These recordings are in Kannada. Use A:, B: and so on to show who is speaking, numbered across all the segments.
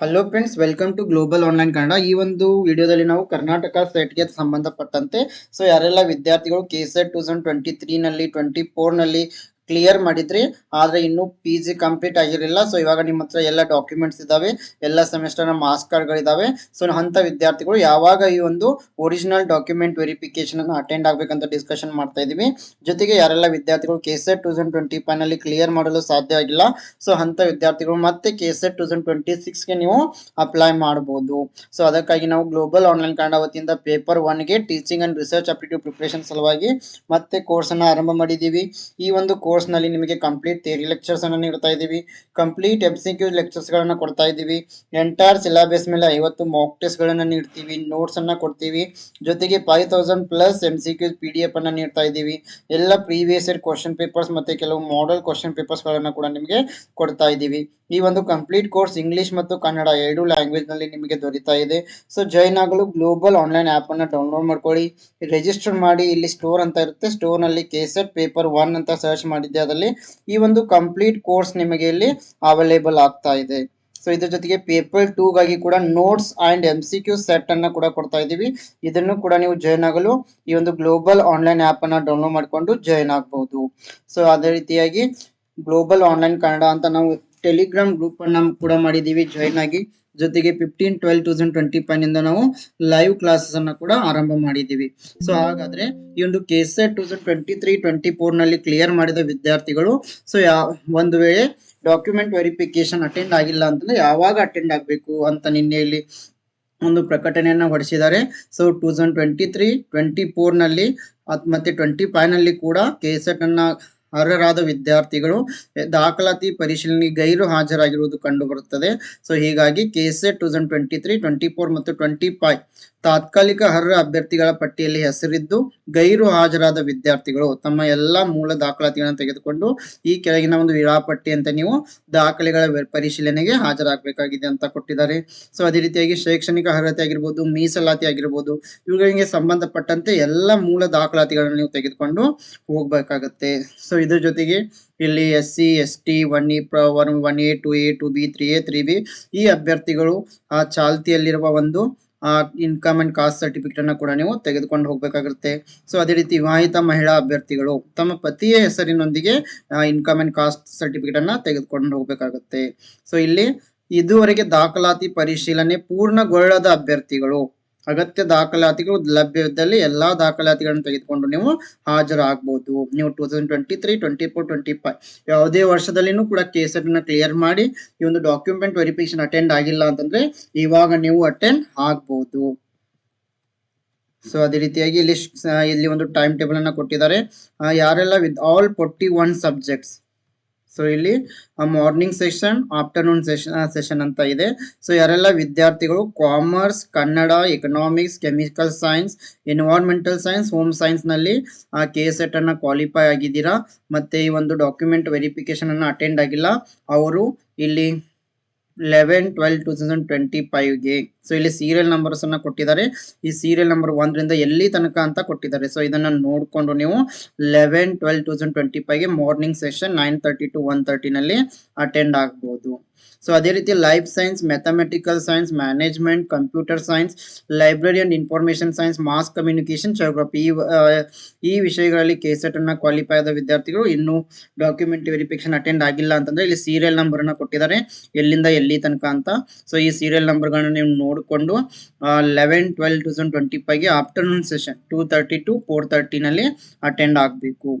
A: Hello friends welcome to global online Kannada ಈ ಒಂದು ವಿಡಿಯೋದಲ್ಲಿ ನಾವು ಕರ್ನಾಟಕ ಸೆಟ್ಗೆ ಸಂಬಂಧಪಟ್ಟಂತೆ ಸೊ ಯಾರೆಲ್ಲ ವಿದ್ಯಾರ್ಥಿಗಳು K set two thousand twenty ತ್ರೀನಲ್ಲಿ twenty ಫೋರ್ನಲ್ಲಿ ಕ್ಲಿಯರ್ ಮಾಡಿದ್ರಿ. ಆದ್ರೆ ಇನ್ನು ಪಿ ಜಿ ಕಂಪ್ಲೀಟ್ ಆಗಿರಲಿಲ್ಲ. ಸೊ ಇವಾಗ ನಿಮ್ಮ ಹತ್ರ ಎಲ್ಲ ಡಾಕ್ಯುಮೆಂಟ್ಸ್ ಇದಾವೆ. ಎಲ್ಲ ಸೆಮಿಸ್ಟರ್ನ ಮಾರ್ಕ್ಸ್ ಕಾರ್ಡ್ಗಳಿದಾವೆ ಸೊ ಅಂತ ವಿದ್ಯಾರ್ಥಿಗಳು ಯಾವಾಗ ಈ ಒಂದು ಒರಿಜಿನಲ್ ಡಾಕ್ಯುಮೆಂಟ್ ವೆರಿಫಿಕೇಶನ್ ಅನ್ನು ಅಟೆಂಡ್ ಆಗ್ಬೇಕಂತ ಡಿಸ್ಕಷನ್ ಮಾಡ್ತಾ ಇದೀವಿ. ಜೊತೆಗೆ ಯಾರೆಲ್ಲ ವಿದ್ಯಾರ್ಥಿಗಳು K set two thousand twenty ನಲ್ಲಿ ಕ್ಲಿಯರ್ ಮಾಡಲು ಸಾಧ್ಯ ಆಗಿಲ್ಲ. ಸೊ ಅಂತ ವಿದ್ಯಾರ್ಥಿಗಳು ಮತ್ತೆ K set two thousand twenty ಸಿಕ್ಸ್ಗೆ ನೀವು ಅಪ್ಲೈ ಮಾಡಬಹುದು ಸೊ ಅದಕ್ಕಾಗಿ ನಾವು ಗ್ಲೋಬಲ್ ಆನ್ಲೈನ್ ಕನ್ನಡ ವತಿಯಿಂದ paper ಒನ್ಗೆ teaching and research aptitude preparation ಸಲುವಾಗಿ ಮತ್ತೆ ಕೋರ್ಸ್ ಅನ್ನ ಆರಂಭ ಮಾಡಿದ್ದೀವಿ. ಈ ಒಂದು ಕೋರ್ಸ್ ನಲ್ಲಿ ನಿಮಗೆ ಕಂಪ್ಲೀಟ್ ಥಿಯರಿ ಲೆಕ್ಚರ್ಸ್ ಅನ್ನು ನೀಡ್ತಾ ಇದ್ದೀವಿ. ಕಂಪ್ಲೀಟ್ ಎಫ್ ಸಿ ಕ್ಯೂ ಕೊಡ್ತಾ ಇದ್ದೀವಿ. ಎಂಟೈರ್ ಸಿಲೆಬಸ್ ಮೇಲೆ ಐವತ್ತು ಮಾಕ್ ಟೆಸ್ಟ್ ಗಳನ್ನ ನೀಡ್ತೀವಿ ನೋಟ್ಸ್ ಅನ್ನ ಕೊಡ್ತೀವಿ. ಜೊತೆಗೆ five thousand plus M C Q P D F ಅನ್ನ ನೀಡ್ತಾ ಇದ್ದೀವಿ. ಎಲ್ಲ ಪ್ರೀವಿಯಸ್ ಇಯರ್ ಕ್ವಶನ್ ಪೇಪರ್ಸ್ ಮತ್ತೆ ಕೆಲವು ಮಾಡೆಲ್ ಕ್ವಶನ್ ಪೇಪರ್ಸ್ ಗಳನ್ನ ಕೂಡ ನಿಮಗೆ ಕೊಡ್ತಾ ಇದ್ದೀವಿ. ಈ ಒಂದು ಕಂಪ್ಲೀಟ್ ಕೋರ್ಸ್ ಇಂಗ್ಲಿಷ್ ಮತ್ತು ಕನ್ನಡ ಎರಡು ಲ್ಯಾಂಗ್ವೇಜ್ನಲ್ಲಿ ನಿಮಗೆ ದೊರೀತಾ ಇದೆ. ಸೊ ಜಾಯ್ನ್ ಆಗಲು ಗ್ಲೋಬಲ್ ಆನ್ಲೈನ್ ಆಪ್ ಅನ್ನ ಡೌನ್ಲೋಡ್ ಮಾಡ್ಕೊಳ್ಳಿ. ರಿಜಿಸ್ಟರ್ ಮಾಡಿ, ಇಲ್ಲಿ ಸ್ಟೋರ್ ಅಂತ ಇರುತ್ತೆ. ಸ್ಟೋರ್ನಲ್ಲಿ ಕೇಸೆಟ್ ಪೇಪರ್ ಒನ್ ಅಂತ ಸರ್ಚ್ ಮಾಡಿದ್ದೆ ಅದರಲ್ಲಿ. ಈ ಒಂದು ಕಂಪ್ಲೀಟ್ ಕೋರ್ಸ್ ನಿಮಗೆ ಇಲ್ಲಿ ಅವೈಲೇಬಲ್ ಆಗ್ತಾ ಇದೆ. ಸೊ ಇದ್ರ ಜೊತೆಗೆ ಪೇಪರ್ ಟೂಗಾಗಿ ಕೂಡ notes and M C Q set ಅನ್ನ ಕೂಡ ಕೊಡ್ತಾ ಇದೀವಿ ಇದನ್ನು ಕೂಡ ನೀವು ಜಾಯ್ನ್ ಆಗಲು ಈ ಒಂದು ಗ್ಲೋಬಲ್ ಆನ್ಲೈನ್ ಆಪ್ ಅನ್ನ ಡೌನ್ಲೋಡ್ ಮಾಡಿಕೊಂಡು ಜಾಯ್ನ್ ಆಗಬಹುದು ಸೊ ಅದೇ ರೀತಿಯಾಗಿ ಗ್ಲೋಬಲ್ ಆನ್ಲೈನ್ ಕನ್ನಡ ಅಂತ ನಾವು ಟೆಲಿಗ್ರಾಮ್ ಗ್ರೂಪ್ ಅನ್ನ ಕೂಡ ಮಾಡಿದೀವಿ. ಜಾಯಿನ್ ಆಗಿ ಜೊತೆಗೆ ಫಿಫ್ಟೀನ್ ಟ್ವೆಲ್ ತೌಸಂಡ್ ಟ್ವೆಂಟಿ ಫೈವ್ನಿಂದ ನಾವು ಲೈವ್ ಕ್ಲಾಸಸ್ ಅನ್ನ ಕೂಡ ಆರಂಭ ಮಾಡಿದೀವಿ. ಸೊ ಹಾಗಾದ್ರೆ ಈ ಒಂದು KSET two thousand twenty three twenty ಫೋರ್ನಲ್ಲಿ clear ಮಾಡಿದ ವಿದ್ಯಾರ್ಥಿಗಳು ಸೊ ಯಾವ ಒಂದು ವೇಳೆ ಡಾಕ್ಯುಮೆಂಟ್ ವೆರಿಫಿಕೇಶನ್ ಅಟೆಂಡ್ ಆಗಿಲ್ಲ ಅಂತಂದ್ರೆ ಯಾವಾಗ ಅಟೆಂಡ್ ಆಗಬೇಕು ಅಂತ ನಿನ್ನೆ ಇಲ್ಲಿ ಒಂದು ಪ್ರಕಟಣೆಯನ್ನ ಹೊರಡಿಸಿದ್ದಾರೆ so two thousand twenty three twenty ಫೋರ್ನಲ್ಲಿ ಮತ್ತೆ ಟ್ವೆಂಟಿ ಫೈವ್ನಲ್ಲಿ ಕೂಡ ಕೆಸೆಟ್ ಅನ್ನ ಅರ್ಹರಾದ ವಿದ್ಯಾರ್ಥಿಗಳು ದಾಖಲಾತಿ ಪರಿಶೀಲನೆ ಗೈರು ಹಾಜರಾಗಿರುವುದು ಕಂಡು ಬರುತ್ತದೆ ಸೊ ಹೀಗಾಗಿ KSA two thousand twenty three twenty four ಮತ್ತು ಟ್ವೆಂಟಿ ಫೈವ್ ತಾತ್ಕಾಲಿಕ ಅರ್ಹ ಅಭ್ಯರ್ಥಿಗಳ ಪಟ್ಟಿಯಲ್ಲಿ ಹೆಸರಿದ್ದು ಗೈರು ಹಾಜರಾದ ವಿದ್ಯಾರ್ಥಿಗಳು ತಮ್ಮ ಎಲ್ಲಾ ಮೂಲ ದಾಖಲಾತಿಗಳನ್ನು ತೆಗೆದುಕೊಂಡು ಈ ಕೆಳಗಿನ ಒಂದು ವೇಳಾಪಟ್ಟಿ ಅಂತ ನೀವು ದಾಖಲೆಗಳ ಪರಿಶೀಲನೆಗೆ ಹಾಜರಾಗಬೇಕಾಗಿದೆ ಅಂತ ಕೊಟ್ಟಿದ್ದಾರೆ. ಸೊ ಅದೇ ರೀತಿಯಾಗಿ ಶೈಕ್ಷಣಿಕ ಅರ್ಹತೆ ಆಗಿರ್ಬೋದು, ಮೀಸಲಾತಿ ಆಗಿರ್ಬೋದು, ಇವುಗಳಿಗೆ ಸಂಬಂಧಪಟ್ಟಂತೆ ಎಲ್ಲ ಮೂಲ ದಾಖಲಾತಿಗಳನ್ನು ನೀವು ತೆಗೆದುಕೊಂಡು ಹೋಗ್ಬೇಕಾಗತ್ತೆ. ಸೊ ಇದ್ರ ಜೊತೆಗೆ ಇಲ್ಲಿ S C S T one E one one A two A two B three A three B ಈ ಅಭ್ಯರ್ಥಿಗಳು ಆ ಚಾಲ್ತಿಯಲ್ಲಿರುವ ಒಂದು, ಆ ಇನ್ಕಮ್ ಅಂಡ್ ಕಾಸ್ಟ್ ಸರ್ಟಿಫಿಕೇಟ್ ಅನ್ನ ಕೂಡ ನೀವು ತೆಗೆದುಕೊಂಡು ಹೋಗಬೇಕಾಗುತ್ತೆ ಸೊ ಅದೇ ರೀತಿ ವಿವಾಹಿತ ಮಹಿಳಾ ಅಭ್ಯರ್ಥಿಗಳು ತಮ್ಮ ಪತಿಯ ಹೆಸರಿನೊಂದಿಗೆ ಇನ್ಕಮ್ ಅಂಡ್ ಕಾಸ್ಟ್ ಸರ್ಟಿಫಿಕೇಟ್ ಅನ್ನ ತೆಗೆದುಕೊಂಡು ಹೋಗ್ಬೇಕಾಗುತ್ತೆ. ಸೊ ಇಲ್ಲಿ ಇದುವರೆಗೆ ದಾಖಲಾತಿ ಪರಿಶೀಲನೆ ಪೂರ್ಣಗೊಳ್ಳದ ಅಭ್ಯರ್ಥಿಗಳು ಅಗತ್ಯ ದಾಖಲಾತಿಗಳು ಲಭ್ಯವಿದ್ದಲ್ಲಿ ಎಲ್ಲಾ ದಾಖಲಾತಿಗಳನ್ನು ತೆಗೆದುಕೊಂಡು ನೀವು ಹಾಜರಾಗಬಹುದು. ನೀವು two thousand twenty three twenty four twenty five ಯಾವುದೇ ವರ್ಷದಲ್ಲಿನೂ ಕೂಡ ಕೇಸರ್ ಅನ್ನು ಕ್ಲಿಯರ್ ಮಾಡಿ ಈ ಒಂದು ಡಾಕ್ಯುಮೆಂಟ್ ವೆರಿಫಿಕೇಶನ್ ಅಟೆಂಡ್ ಆಗಿಲ್ಲ ಅಂತಂದ್ರೆ ಇವಾಗ ನೀವು ಅಟೆಂಡ್ ಆಗಬಹುದು ಸೊ ಅದೇ ರೀತಿಯಾಗಿ ಇಲ್ಲಿ ಇಲ್ಲಿ ಒಂದು ಟೈಮ್ ಟೇಬಲ್ ಅನ್ನ ಕೊಟ್ಟಿದ್ದಾರೆ. ಯಾರೆಲ್ಲ with all forty one subjects so ಇಲ್ಲಿ morning session afternoon session session ಅಂತ ಇದೆ. ಸೊ ಯಾರೆಲ್ಲ ವಿದ್ಯಾರ್ಥಿಗಳು commerce Kannada economics chemical science environmental science home ಸೈನ್ಸ್ನಲ್ಲಿ ಆ ಕೆ ಎಟ್ ಅನ್ನ ಕ್ವಾಲಿಫೈ ಆಗಿದ್ದೀರಾ? ಮತ್ತೆ ಈ ಒಂದು ಡಾಕ್ಯುಮೆಂಟ್ ವೆರಿಫಿಕೇಶನ್ ಅನ್ನ ಅಟೆಂಡ್ ಆಗಿಲ್ಲ. ಅವರು ಇಲ್ಲಿ eleven twelve two thousand twenty ಫೈವ್ಗೆ so ಇಲ್ಲಿ ಸೀರಿಯಲ್ ನಂಬರ್ಸ್ ಅನ್ನ ಕೊಟ್ಟಿದ್ದಾರೆ. ಈ ಸೀರಿಯಲ್ ನಂಬರ್ ಒಂದರಿಂದ ಎಲ್ಲಿ ತನಕ ಅಂತ ಕೊಟ್ಟಿದ್ದಾರೆ. ಸೊ ಇದನ್ನ ನೋಡಿಕೊಂಡು ನೀವು eleven twelve thousand twenty ಫೈವ್ಗೆ morning session nine thirty to one ತರ್ಟಿನಲ್ಲಿ attend ಆಗ್ಬೋದು. ಸೊ ಅದೇ ರೀತಿ life science mathematical science management computer science library and information science mass communication geography ಈ ವಿಷಯಗಳಲ್ಲಿ ಕೆಸೆಟ್ ಅನ್ನ ಕ್ವಾಲಿಫೈ ಆದ ವಿದ್ಯಾರ್ಥಿಗಳು ಇನ್ನು ಡಾಕ್ಯುಮೆಂಟ್ ವೆರಿಫಿಕೇಶನ್ ಅಟೆಂಡ್ ಆಗಿಲ್ಲ ಅಂತಂದ್ರೆ ಇಲ್ಲಿ ಸೀರಿಯಲ್ ನಂಬರ್ ಅನ್ನ ಕೊಟ್ಟಿದ್ದಾರೆ. ಎಲ್ಲಿಂದ ಎಲ್ಲಿ ತನಕ ಅಂತ. ಸೊ ಈ ಸೀರಿಯಲ್ ನಂಬರ್ಗಳನ್ನ ನೀವು ನೋಡಿಕೊಂಡು eleven twelve thousand twenty ಫೈವ್ಗೆ afternoon session two thirty to four ತರ್ಟಿನಲ್ಲಿ attend ಆಗಬೇಕು.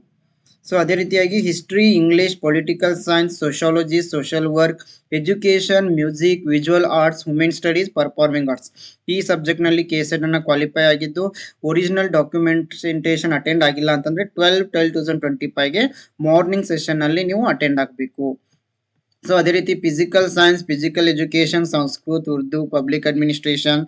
A: ಸೊ ಅದೇ ರೀತಿಯಾಗಿ history English political science sociology social work education music visual arts women studies performing arts ಈ ಸಬ್ಜೆಕ್ಟ್ನಲ್ಲಿ ಎಸ್ ಅನ್ನ ಕ್ವಾಲಿಫೈ ಆಗಿದ್ದು ಒರಿಜಿನಲ್ ಡಾಕ್ಯುಮೆಂಟೇಷನ್ ಅಟೆಂಡ್ ಆಗಿಲ್ಲ ಅಂತಂದ್ರೆ ಟ್ವೆಲ್ ಟ್ವೆಲ್ ತೌಸಂಡ್ ಟ್ವೆಂಟಿ ಫೈವ್ಗೆ ಮಾರ್ನಿಂಗ್ ಸೆಷನ್ನಲ್ಲಿ ನೀವು ಅಟೆಂಡ್ ಆಗಬೇಕು. ಸೊ ಅದೇ ರೀತಿ physical science physical education Sanskrit Urdu public administration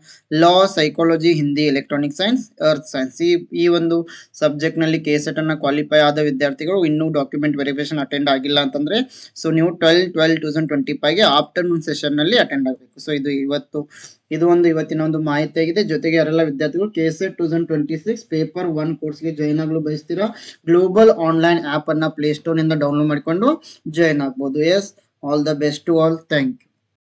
A: law psychology Hindi electronic science earth science ಈ ಈ ಒಂದು ಸಬ್ಜೆಕ್ಟ್ನಲ್ಲಿ ಕೆಸೆಟ್ ಅನ್ನ ಕ್ವಾಲಿಫೈ ಆದ ವಿದ್ಯಾರ್ಥಿಗಳು ಇನ್ನೂ ಡಾಕ್ಯುಮೆಂಟ್ ವೆರಿಫಿಕೇಶನ್ ಅಟೆಂಡ್ ಆಗಿಲ್ಲ ಅಂತಂದ್ರೆ ಸೊ ನೀವು ಟ್ವೆಲ್ ಟ್ವೆಲ್ ತೌಸಂಡ್ ಟ್ವೆಂಟಿ ಫೈವ್ಗೆ ಆಫ್ಟರ್ನೂನ್ ಸೆಷನ್ನಲ್ಲಿ ಅಟೆಂಡ್ ಆಗಬೇಕು. ಸೊ ಇದು ಇವತ್ತು, ಇದು ಒಂದು ಇವತ್ತಿನ ಒಂದು ಮಾಹಿತಿ ಆಗಿದೆ. ಜೊತೆಗೆ ಯಾರೆಲ್ಲ ವಿದ್ಯಾರ್ಥಿಗಳು KSET two thousand twenty six paper one ಕೋರ್ಸ್ಗೆ ಜಾಯ್ನ್ ಆಗಲು ಬಯಸ್ತೀರಾ ಗ್ಲೋಬಲ್ ಆನ್ಲೈನ್ ಆಪ್ ಅನ್ನ ಪ್ಲೇಸ್ಟೋರ್ನಿಂದ ಡೌನ್ಲೋಡ್ ಮಾಡಿಕೊಂಡು ಜಾಯಿನ್ ಆಗ್ಬೋದು. Yes all the best to all thank you